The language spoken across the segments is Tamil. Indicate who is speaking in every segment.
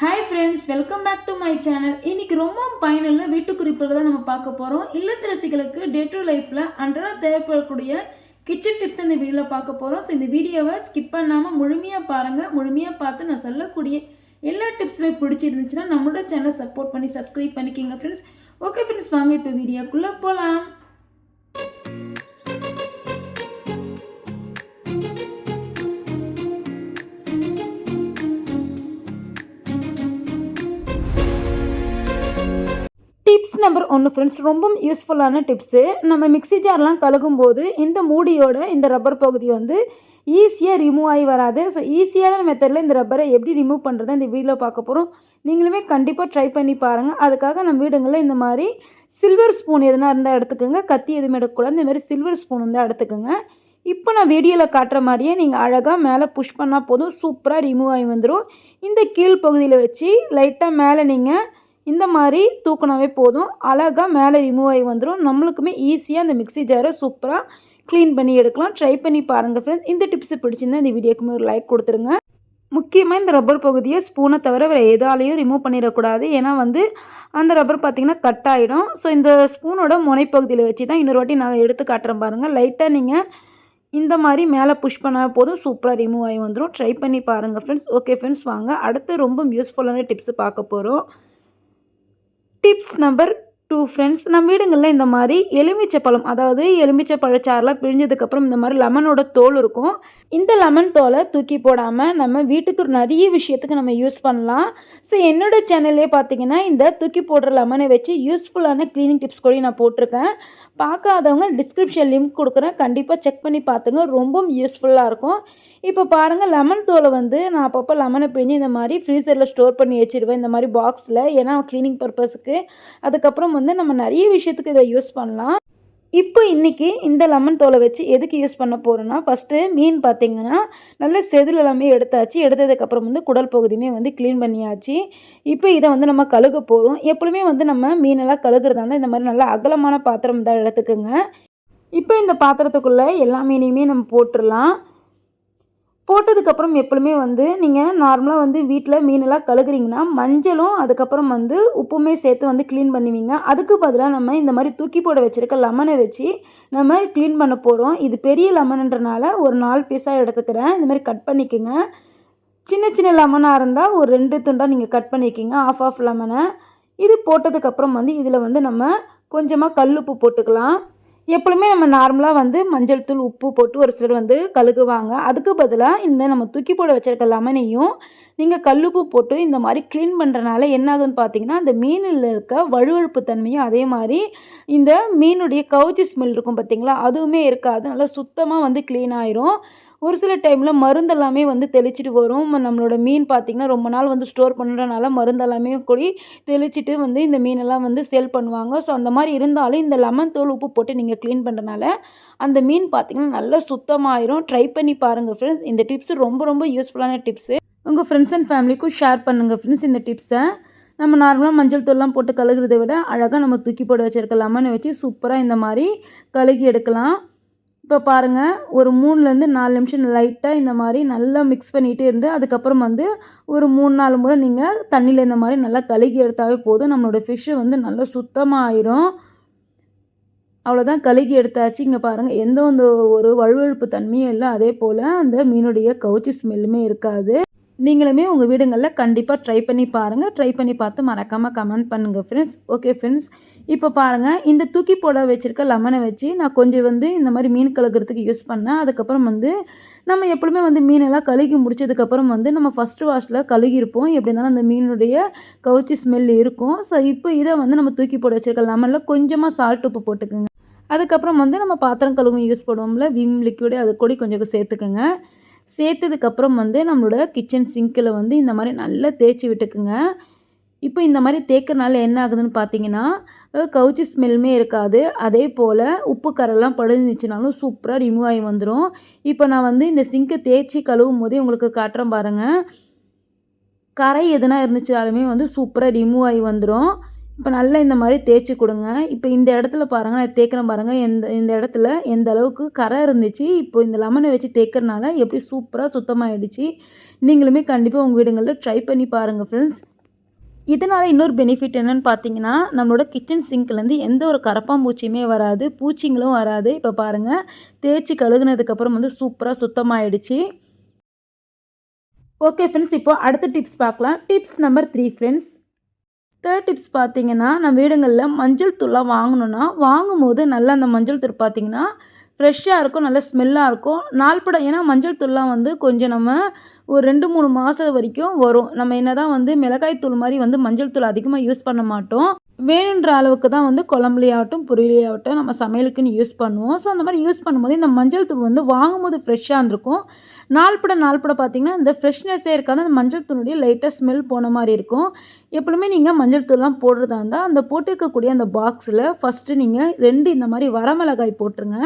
Speaker 1: Hi friends welcome back to my channel இன்னைக்கு ரொம்ப பயனுள்ள வீட்டு குறிப்புகள் தான் நம்ம பார்க்க போகிறோம் இல்லத்தரசிகளுக்கு டே டு லைஃப்பில் அன்றாட தேவைப்படக்கூடிய கிச்சன் டிப்ஸ் இந்த வீடியோவில் பார்க்க போகிறோம் ஸோ இந்த வீடியோவை ஸ்கிப் பண்ணாமல் முழுமையாக பாருங்கள் முழுமையாக பார்த்து நான் சொல்லக்கூடிய எல்லா டிப்ஸுமே பிடிச்சிருந்துச்சுன்னா நம்மளோட சேனலை சப்போர்ட் பண்ணி சப்ஸ்கிரைப் பண்ணிக்கிங்க ஃப்ரெண்ட்ஸ் ஓகே ஃப்ரெண்ட்ஸ் வாங்க இப்போ வீடியோக்குள்ளே போகலாம் டிப்ஸ் நம்பர் ஒன்று ஃப்ரெண்ட்ஸ் ரொம்ப யூஸ்ஃபுல்லான டிப்ஸு நம்ம மிக்ஸி ஜார்லாம் கழுகும்போது இந்த மூடியோட இந்த ரப்பர் பகுதி வந்து ஈஸியாக ரிமூவ் ஆகி வராது. ஸோ ஈஸியான மெத்தடில் இந்த ரப்பரை எப்படி ரிமூவ் பண்ணுறதை இந்த வீடியோ பார்க்க போகிறோம் நீங்களுமே கண்டிப்பாக ட்ரை பண்ணி பாருங்கள் அதுக்காக நம்ம வீடுங்களில் இந்த மாதிரி சில்வர் ஸ்பூன் எதுனா இருந்தால் எடுத்துக்கோங்க. கத்தி எதுவுமே எடுக்கக்கூடாது. இந்த மாதிரி சில்வர் ஸ்பூன் இருந்தால் எடுத்துக்கோங்க. இப்போ நான் வீடியோவில் காட்டுற மாதிரியே நீங்கள் அழகாக மேலே புஷ் பண்ணால் போதும். சூப்பராக ரிமூவ் ஆகி வந்துடும் இந்த கீழ் பகுதியில் வச்சு லைட்டாக மேலே நீங்கள் இந்த மாதிரி தூக்கினாவே போதும். அழகாக மேலே ரிமூவ் ஆகி வந்துடும் நம்மளுக்குமே ஈஸியாக அந்த மிக்ஸி ஜாரை சூப்பராக க்ளீன் பண்ணி எடுக்கலாம். ட்ரை பண்ணி பாருங்கள் ஃப்ரெண்ட்ஸ் இந்த டிப்ஸ் பிடிச்சிருந்தா இந்த வீடியோக்குமே ஒரு லைக் கொடுத்துருங்க. முக்கியமாக இந்த ரப்பர் பகுதியை ஸ்பூனை தவிர வேறு எதாலையும் ரிமூவ் பண்ணிடக்கூடாது. ஏன்னா வந்து அந்த ரப்பர் பார்த்திங்கன்னா கட் ஆகிடும் ஸோ இந்த ஸ்பூனோட முனைப்பகுதியில் வச்சு தான் இன்னொரு வாட்டி நான் எடுத்து காட்டுறேன் பாருங்கள் லைட்டாக நீங்கள் இந்த மாதிரி மேலே புஷ் பண்ணால் போதும். சூப்பராக ரிமூவ் ஆகி வந்துடும் ட்ரை பண்ணி பாருங்கள் ஃப்ரெண்ட்ஸ் ஓகே ஃப்ரெண்ட்ஸ் வாங்க. அடுத்து ரொம்ப யூஸ்ஃபுல்லான டிப்ஸ் பார்க்க போகிறோம் டிப்ஸ் நம்பர் டூ ஃப்ரெண்ட்ஸ் நம்ம வீடுங்களில் இந்த மாதிரி எலுமிச்சை பழம் அதாவது எலுமிச்சை பழச்சாறுலாம் பிழிஞ்சதுக்கப்புறம் இந்த மாதிரி லெமனோட தோல் இருக்கும். இந்த லெமன் தோலை தூக்கி போடாமல் நம்ம வீட்டுக்கு நிறைய விஷயத்துக்கு நம்ம யூஸ் பண்ணலாம். ஸோ என்னோடய சேனல்லே பார்த்தீங்கன்னா இந்த தூக்கி போடுற லெமனை வச்சு யூஸ்ஃபுல்லான க்ளீனிங் டிப்ஸ் கூட நான் போட்டிருக்கேன். பார்க்காதவங்க டிஸ்கிரிப்ஷன் லிங்க் கொடுக்குறேன். கண்டிப்பாக செக் பண்ணி பார்த்துங்க. ரொம்பவும் யூஸ்ஃபுல்லாக இருக்கும். இப்போ பாருங்கள் லெமன் தோலை வந்து நான் அப்பப்போ லெமனை பிழிஞ்சு இந்த மாதிரி ஃப்ரீசரில் ஸ்டோர் பண்ணி வச்சுருவேன். இந்த மாதிரி பாக்ஸில் ஏன்னா க்ளீனிங் பர்பஸுக்கு அதுக்கப்புறம் வந்து நம்ம நிறைய விஷயத்துக்கு இதை யூஸ் பண்ணலாம். இப்போ இன்றைக்கி இந்த லெமன் தோலை வச்சு எதுக்கு யூஸ் பண்ண போகிறோன்னா ஃபஸ்ட்டு மீன் பார்த்திங்கன்னா நல்ல செதில் எல்லாமே எடுத்தாச்சு. எடுத்ததுக்கப்புறம் வந்து குடல் பகுதியுமே வந்து க்ளீன் பண்ணியாச்சு. இப்போ இதை வந்து நம்ம கழுக போகிறோம் எப்பொழுதுமே வந்து நம்ம மீனெல்லாம் கழுகுறதா இருந்தால் இந்த மாதிரி நல்லா அகலமான பாத்திரம் தான் எடுத்துக்கோங்க. இப்போ இந்த பாத்திரத்துக்குள்ளே எல்லா மீனையுமே நம்ம போட்டுடலாம். போட்டதுக்கப்புறம் எப்பவுமே வந்து நீங்கள் நார்மலாக வந்து வீட்டில் மீனெல்லாம் கழுகுறீங்கன்னா மஞ்சளும் அதுக்கப்புறம் வந்து உப்புமே சேர்த்து வந்து க்ளீன் பண்ணுவீங்க. அதுக்கு பதிலாக நம்ம இந்த மாதிரி தூக்கி போட வச்சுருக்க லெமனை வச்சு நம்ம க்ளீன் பண்ண போகிறோம் இது பெரிய லெமனுன்றனால ஒரு நாலு பீஸாக எடுத்துக்கிறேன். இந்த மாதிரி கட் பண்ணிக்கோங்க. சின்ன சின்ன லெமனாக இருந்தால் ஒரு ரெண்டு துண்டாக நீங்கள் கட் பண்ணிக்கிங்க. ஆஃப் ஆஃப் லெமனை. இது போட்டதுக்கப்புறம் வந்து இதில் வந்து நம்ம கொஞ்சமாக கல்லுப்பு போட்டுக்கலாம். எப்பொழுதுமே நம்ம நார்மலாக வந்து மஞ்சள் தூள் உப்பு போட்டு ஒரு சிலர் வந்து கழுகுவாங்க. அதுக்கு பதிலாக இந்த நம்ம தூக்கி போட வச்சிருக்க லெமனையும் நீங்கள் கல்லுப்பு போட்டு இந்த மாதிரி க்ளீன் பண்ணுறனால என்ன ஆகுதுன்னு பார்த்தீங்கன்னா அந்த மீனில் இருக்க வழுவழுப்பு தன்மையும் அதே மாதிரி இந்த மீனுடைய கவுச்சி ஸ்மெல் இருக்கும் பார்த்தீங்களா அதுவுமே இருக்காது. நல்லா சுத்தமாக வந்து க்ளீன் ஆயிரும். ஒரு சில டைமில் மருந்தெல்லாமே வந்து தெளிச்சிட்டு வரும். நம்மளோட மீன் பார்த்திங்கன்னா ரொம்ப நாள் வந்து ஸ்டோர் பண்ணுறனால மருந்தெல்லாமே கூடி தெளிச்சிட்டு வந்து இந்த மீனெல்லாம் வந்து சேல் பண்ணுவாங்க. ஸோ அந்த மாதிரி இருந்தாலும் இந்த லெமன் தோல் உப்பு போட்டு நீங்கள் க்ளீன் பண்ணுறனால அந்த மீன் பார்த்திங்கன்னா நல்லா சுத்தமாயிரும். ட்ரை பண்ணி பாருங்கள் ஃப்ரெண்ட்ஸ் இந்த டிப்ஸ் ரொம்ப ரொம்ப யூஸ்ஃபுல்லான டிப்ஸு உங்கள் ஃப்ரெண்ட்ஸ் அண்ட் ஃபேமிலிக்கும் ஷேர் பண்ணுங்கள் ஃப்ரெண்ட்ஸ் இந்த டிப்ஸை நம்ம நார்மலாக மஞ்சள் தூள்லாம் போட்டு கழுகுறதை விட அழகாக நம்ம தூக்கி போட்டு வச்சுருக்க லெமனை வச்சு சூப்பராக இந்த மாதிரி கழுகி எடுக்கலாம். இப்போ பாருங்கள் ஒரு மூணுலேருந்து நாலு நிமிஷம் லைட்டாக இந்த மாதிரி நல்லா மிக்ஸ் பண்ணிகிட்டே இருந்து அதுக்கப்புறம் வந்து ஒரு மூணு நாலு முறை நீங்கள் தண்ணியில் இந்த மாதிரி நல்லா கழுகி எடுத்தாவே போதும். நம்மளோட ஃபிஷ்ஷு வந்து நல்லா சுத்தமாக ஆயிரும். அவ்வளோதான் கழுகி எடுத்தாச்சு. இங்கே பாருங்கள் எந்த ஒரு வழுவழுப்பு தன்மையும் இல்லை. அதே போல் அந்த மீனுடைய கவுச்சி ஸ்மெல்லுமே இருக்காது. நீங்களுமே உங்கள் வீடுங்களில் கண்டிப்பாக ட்ரை பண்ணி பாருங்கள் ட்ரை பண்ணி பார்த்து மறக்காமல் கமெண்ட் பண்ணுங்கள் ஃப்ரெண்ட்ஸ் ஓகே ஃப்ரெண்ட்ஸ் இப்போ பாருங்கள் இந்த தூக்கி போட வச்சுருக்க லெமனை வச்சு நான் கொஞ்சம் வந்து இந்த மாதிரி மீன் கழுகுறதுக்கு யூஸ் பண்ணேன். அதுக்கப்புறம் வந்து நம்ம எப்பவுமே வந்து மீனெல்லாம் கழுகி முடிச்சதுக்கப்புறம் வந்து நம்ம ஃபஸ்ட்டு வாஷில் கழுகிருப்போம் எப்படி இருந்தாலும் அந்த மீனுடைய கவுச்சி ஸ்மெல் இருக்கும். ஸோ இப்போ இதை வந்து நம்ம தூக்கி போட வச்சுருக்க லெமனில் கொஞ்சமாக சால்ட் உப்பு போட்டுக்கோங்க. அதுக்கப்புறம் வந்து நம்ம பாத்திரம் கழுவும் யூஸ் பண்ணுவோம்ல விம் லிக்விடு அது கூட கொஞ்சம் சேர்த்துக்கோங்க. சேர்த்ததுக்கப்புறம் வந்து நம்மளோட கிச்சன் சிங்கில் வந்து இந்த மாதிரி நல்லா தேய்ச்சி விட்டுக்குங்க. இப்போ இந்த மாதிரி தேய்க்கறனால என்ன ஆகுதுன்னு பார்த்தீங்கன்னா கவுச்சி ஸ்மெல்லுமே இருக்காது. அதே போல் உப்பு கரெல்லாம் படுந்துச்சுனாலும் சூப்பராக ரிமூவ் ஆகி வந்துடும் இப்போ நான் வந்து இந்த சிங்கை தேய்ச்சி கழுவும் போதே உங்களுக்கு காட்டுறேன் பாருங்கள் கரை எதுனா இருந்துச்சாலுமே வந்து சூப்பராக ரிமூவ் ஆகி வந்துடும் இப்போ நல்லா இந்த மாதிரி தேய்ச்சி கொடுங்க. இப்போ இந்த இடத்துல பாருங்கள் நான் தேய்க்கிறேன் பாருங்கள் எந்த இந்த இடத்துல எந்த அளவுக்கு கரை இருந்துச்சு இப்போ இந்த லெமனை வச்சு தேய்க்கிறனால எப்படி சூப்பராக சுத்தமாகிடுச்சு நீங்களுமே கண்டிப்பாக உங்கள் வீடுங்களில் ட்ரை பண்ணி பாருங்கள் ஃப்ரெண்ட்ஸ் இதனால் இன்னொரு பெனிஃபிட் என்னென்னு பார்த்தீங்கன்னா நம்மளோட கிச்சன் சிங்க்லேருந்து எந்த ஒரு கரப்பாம்பூச்சியுமே வராது பூச்சிங்களும் வராது. இப்போ பாருங்கள் தேய்ச்சி கழுகுனதுக்கப்புறம் வந்து சூப்பராக சுத்தமாகிடுச்சு ஓகே ஃப்ரெண்ட்ஸ் இப்போ அடுத்த டிப்ஸ் பார்க்கலாம். Tips number three friends third tips பார்த்தீங்கன்னா நம்ம வீடுங்களில் மஞ்சள் தூள்லாம் வாங்கணுன்னா வாங்கும்போது நல்லா அந்த மஞ்சள் தூள் பார்த்தீங்கன்னா ஃப்ரெஷ்ஷாக இருக்கும் நல்ல ஸ்மெல்லாக இருக்கும். நாள்பட ஏன்னா மஞ்சள் தூள்லாம் வந்து கொஞ்சம் நம்ம ஒரு ரெண்டு மூணு மாதம் வரைக்கும் வரும். நம்ம என்ன தான் வந்து மிளகாய் தூள் மாதிரி வந்து மஞ்சள் தூள் அதிகமாக யூஸ் பண்ண மாட்டோம். வேணுன்ற அளவுக்கு தான் வந்து குழம்புலையாகட்டும் பொரியலையாகட்டும் நம்ம சமையலுக்குன்னு யூஸ் பண்ணுவோம். ஸோ அந்த மாதிரி யூஸ் பண்ணும்போது இந்த மஞ்சள் தூள் வந்து வாங்கும்போது ஃப்ரெஷ்ஷாக இருந்திருக்கும். நாள்பட நாள்பட பார்த்திங்கன்னா இந்த ஃப்ரெஷ்னஸ்ஸே இருக்காது. அந்த மஞ்சள் தூளுடைய லைட்டாக ஸ்மெல் போன மாதிரி இருக்கும். எப்பவுமே நீங்கள் மஞ்சள் தூள்லாம் போடுறதா இருந்தால் அந்த போட்டுக்கக்கூடிய அந்த பாக்ஸில் ஃபஸ்ட்டு நீங்கள் ரெண்டு இந்த மாதிரி வரமிளகாய் போட்டுருங்க.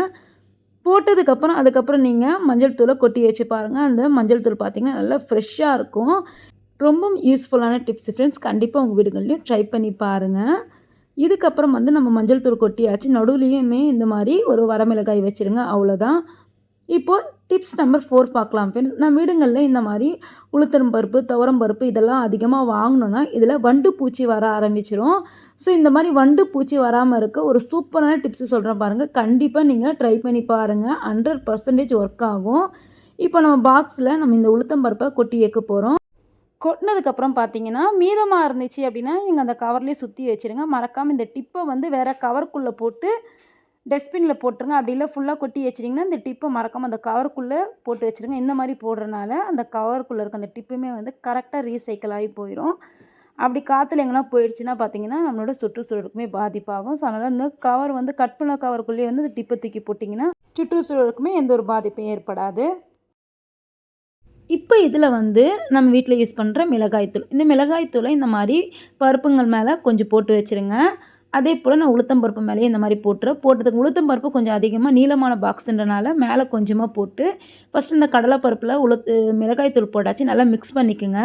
Speaker 1: போட்டதுக்கப்புறம் அதுக்கப்புறம் நீங்கள் மஞ்சள் தூளை கொட்டி வச்சு பாருங்கள் அந்த மஞ்சள் தூள் பார்த்திங்கன்னா நல்லா ஃப்ரெஷ்ஷாக இருக்கும். ரொம்பவும் யூஸ்ஃபுல்லான டிப்ஸ் ஃப்ரெண்ட்ஸ் கண்டிப்பாக உங்கள் வீடுகள்லையும் ட்ரை பண்ணி பாருங்கள் இதுக்கப்புறம் வந்து நம்ம மஞ்சள் தூள் கொட்டியாச்சு நடுவுலையுமே இந்த மாதிரி ஒரு வரமிளகாய் வச்சுருங்க அவ்வளோதான் இப்போது டிப்ஸ் நம்பர் ஃபோர் பார்க்கலாம் ஃப்ரெண்ட்ஸ் நம்ம வீடுங்களில் இந்த மாதிரி உளுத்தரம் பருப்பு துவரம் பருப்பு இதெல்லாம் அதிகமாக வாங்கினோன்னா இதில் வண்டு பூச்சி வர ஆரம்பிச்சிடும் ஸோ இந்த மாதிரி வண்டு பூச்சி வராமல் இருக்க ஒரு சூப்பரான டிப்ஸ் சொல்கிறேன் பாருங்கள் கண்டிப்பாக நீங்கள் ட்ரை பண்ணி பாருங்கள் ஹண்ட்ரட் பர்சன்டேஜ் ஒர்க் ஆகும். இப்போ நம்ம பாக்ஸில் நம்ம இந்த உளுத்தம் பருப்பை கொட்டி ஏற்க போகிறோம் கொட்டினதுக்கப்புறம் பார்த்தீங்கன்னா மீதமாக இருந்துச்சு அப்படின்னா நீங்கள் அந்த கவர்லேயே சுற்றி வச்சுருங்க. மறக்காமல் இந்த டிப்பை வந்து வேறு கவருக்குள்ளே போட்டு டஸ்ட்பினில் போட்டுருங்க. அப்படி இல்லை ஃபுல்லாக கொட்டி வச்சிட்டிங்கன்னா இந்த டிப்பை மறக்காமல் அந்த கவருக்குள்ளே போட்டு வச்சுருங்க. இந்த மாதிரி போடுறனால அந்த கவருக்குள்ளே இருக்க அந்த டிப்புமே வந்து கரெக்டாக ரீசைக்கிள் ஆகி போயிடும் அப்படி காற்றுல எங்கன்னா போயிடுச்சுன்னா பார்த்தீங்கன்னா நம்மளோட சுற்றுச்சூழலுக்குமே பாதிப்பாகும். ஸோ அதனால் இந்த கவர் வந்து கட் பண்ண கவருக்குள்ளேயே வந்து இந்த டிப்பை தூக்கி போட்டிங்கன்னா சுற்றுச்சூழலுக்குமே எந்த ஒரு பாதிப்பும் ஏற்படாது. இப்போ இதில் வந்து நம்ம வீட்டில் யூஸ் பண்ணுற மிளகாய்த்தூள் இந்த மிளகாய்த்தூளை இந்த மாதிரி பருப்புங்கள் மேலே கொஞ்சம் போட்டு வச்சுருங்க. அதே போல் நான் உளுத்தம் பருப்பு மேலேயே இந்த மாதிரி போட்டுறேன் போட்டதுக்கு உளுத்தம் பருப்பு கொஞ்சம் அதிகமாக நீளமான பாக்ஸுன்றனால மேலே கொஞ்சமாக போட்டு ஃபஸ்ட் இந்த கடலைப்பருப்பில் உளுத்து மிளகாய்த்தூள் போட்டாச்சு. நல்லா மிக்ஸ் பண்ணிக்கோங்க.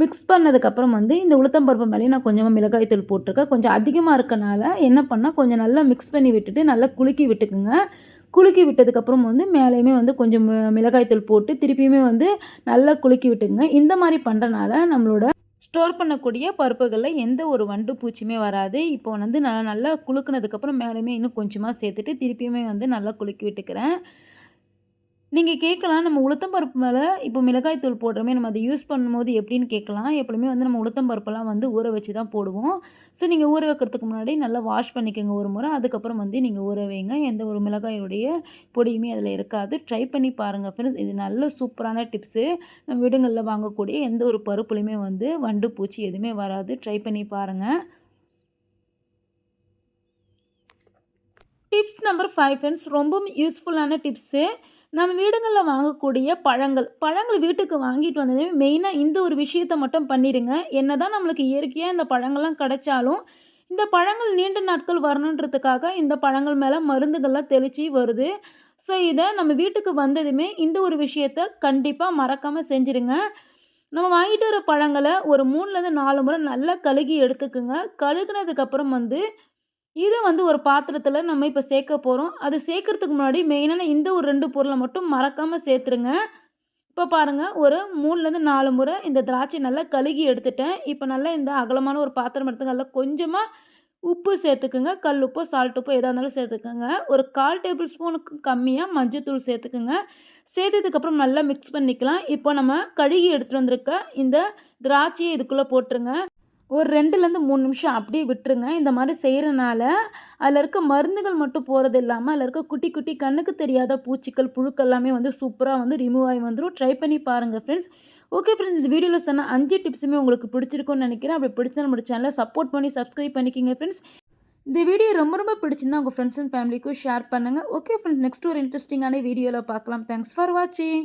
Speaker 1: மிக்ஸ் பண்ணதுக்கப்புறம் வந்து இந்த உளுத்தம் பருப்பு மேலேயும் நான் கொஞ்சமாக மிளகாய்த்தூள் போட்டிருக்கேன். கொஞ்சம் அதிகமாக இருக்கனால என்ன பண்ணால் கொஞ்சம் நல்லா மிக்ஸ் பண்ணி விட்டுட்டு நல்லா குலுக்கி விட்டுக்குங்க. குலுக்கி விட்டதுக்கப்புறம் வந்து மேலேயுமே வந்து கொஞ்சம் மிளகாய்த்தூள் போட்டு திருப்பியுமே வந்து நல்லா குலுக்கி விட்டுங்க இந்த மாதிரி பண்ணுறனால நம்மளோட ஸ்டோர் பண்ணக்கூடிய பருப்புகளில் எந்த ஒரு வண்டு பூச்சியுமே வராது. இப்போ வந்து நல்லா நல்லா குலுக்குனதுக்கப்புறம் மேலேயுமே இன்னும் கொஞ்சமாக சேர்த்துட்டு திருப்பியுமே வந்து நல்லா குலுக்கி விட்டுக்கிறேன். நீங்கள் கேட்கலாம். நம்ம உளுத்தம் பருப்பு மேலே இப்போ மிளகாய் தூள் போடுறோமே நம்ம அதை யூஸ் பண்ணும்போது எப்படின்னு கேட்கலாம். எப்பவுமே வந்து நம்ம உளுத்தம் பருப்பெல்லாம் வந்து ஊற வச்சு தான் போடுவோம். ஸோ நீங்கள் ஊற வைக்கிறதுக்கு முன்னாடி நல்லா வாஷ் பண்ணிக்கோங்க ஒரு முறை. அதுக்கப்புறம் வந்து நீங்கள் ஊற வைங்க. எந்த ஒரு மிளகாயுடைய பொடியுமே அதில் இருக்காது. ட்ரை பண்ணி பாருங்கள் ஃப்ரெண்ட்ஸ் இது நல்ல சூப்பரான டிப்ஸு நம்ம வீடுங்களில் வாங்கக்கூடிய எந்த ஒரு பருப்புலையுமே வந்து வண்டு பூச்சி எதுவுமே வராது. ட்ரை பண்ணி பாருங்கள் டிப்ஸ் நம்பர் ஃபைவ் ஃப்ரெண்ட்ஸ் ரொம்பவும் யூஸ்ஃபுல்லான டிப்ஸு நம்ம வீடுங்களில் வாங்கக்கூடிய பழங்கள் பழங்கள் வீட்டுக்கு வாங்கிட்டு வந்ததே மெயினாக இந்த ஒரு விஷயத்த மட்டும் பண்ணிடுங்க என்ன தான் நம்மளுக்கு இயற்கையாக இந்த பழங்கள்லாம் கிடைச்சாலும் இந்த பழங்கள் நீண்ட நாட்கள் வரணுன்றதுக்காக இந்த பழங்கள் மேலே மருந்துகள்லாம் தெளித்து வருது. ஸோ இதை நம்ம வீட்டுக்கு வந்ததுமே இந்த ஒரு விஷயத்த கண்டிப்பாக மறக்காமல் செஞ்சுருங்க. நம்ம வாங்கிட்டு வர பழங்களை ஒரு மூணுலேருந்து நாலு முறை நல்லா கழுகி எடுத்துக்குங்க. கழுகுனதுக்கப்புறம் வந்து இதை வந்து ஒரு பாத்திரத்தில் நம்ம இப்போ சேர்க்க போகிறோம் அது சேர்க்குறதுக்கு முன்னாடி மெயினான இந்த ஒரு ரெண்டு பொருளை மட்டும் மறக்காமல் சேர்த்துருங்க. இப்போ பாருங்கள் ஒரு மூணுலேருந்து நாலு முறை இந்த திராட்சை நல்லா கழுகி எடுத்துட்டேன். இப்போ நல்லா இந்த அகலமான ஒரு பாத்திரம் எடுத்துங்க நல்லா கொஞ்சமாக உப்பு சேர்த்துக்குங்க. கல் உப்பு சால்ட் உப்பு எதாக இருந்தாலும் சேர்த்துக்கோங்க. ஒரு கால் டேபிள் ஸ்பூனுக்கு கம்மியாக மஞ்சத்தூள் சேர்த்துக்குங்க. சேர்த்ததுக்கப்புறம் நல்லா மிக்ஸ் பண்ணிக்கலாம். இப்போ நம்ம கழுகி எடுத்துகிட்டு வந்திருக்க இந்த திராட்சையை இதுக்குள்ளே போட்டுருங்க. ஒரு ரெண்டுலேருந்து மூணு நிமிஷம் அப்படியே விட்டுருங்க. இந்த மாதிரி செய்கிறனால அதில் இருக்க மருந்துகள் மட்டும் போகிறது இல்லாமல் அதில் இருக்க குட்டி குட்டி கண்ணுக்கு தெரியாத பூச்சிகள் புழுக்கள் எல்லாமே வந்து சூப்பராக வந்து ரிமூவ் ஆகி வந்துடும் ட்ரை பண்ணி பாருங்கள் ஃப்ரெண்ட்ஸ் ஓகே ஃப்ரெண்ட்ஸ் இந்த வீடியோவில் சொன்ன அஞ்சு டிப்ஸுமே உங்களுக்கு பிடிச்சிருக்கும்னு நினைக்கிறேன். அப்படி பிடிச்சா நம்ம சேனலை சப்போர்ட் பண்ணி சப்ஸ்கிரைப் பண்ணிக்கிங்க ஃப்ரெண்ட்ஸ் இந்த வீடியோ ரொம்ப ரொம்ப பிடிச்சிருந்தா உங்கள் ஃப்ரெண்ட்ஸ் அண்ட் ஃபேமிலிக்கும் ஷேர் பண்ணுங்கள் ஓகே ஃப்ரெண்ட்ஸ் நெக்ஸ்ட் ஒரு இன்ட்ரெஸ்டிங்கான வீடியோவில் பார்க்கலாம். தேங்க்ஸ் ஃபார் வாட்சிங்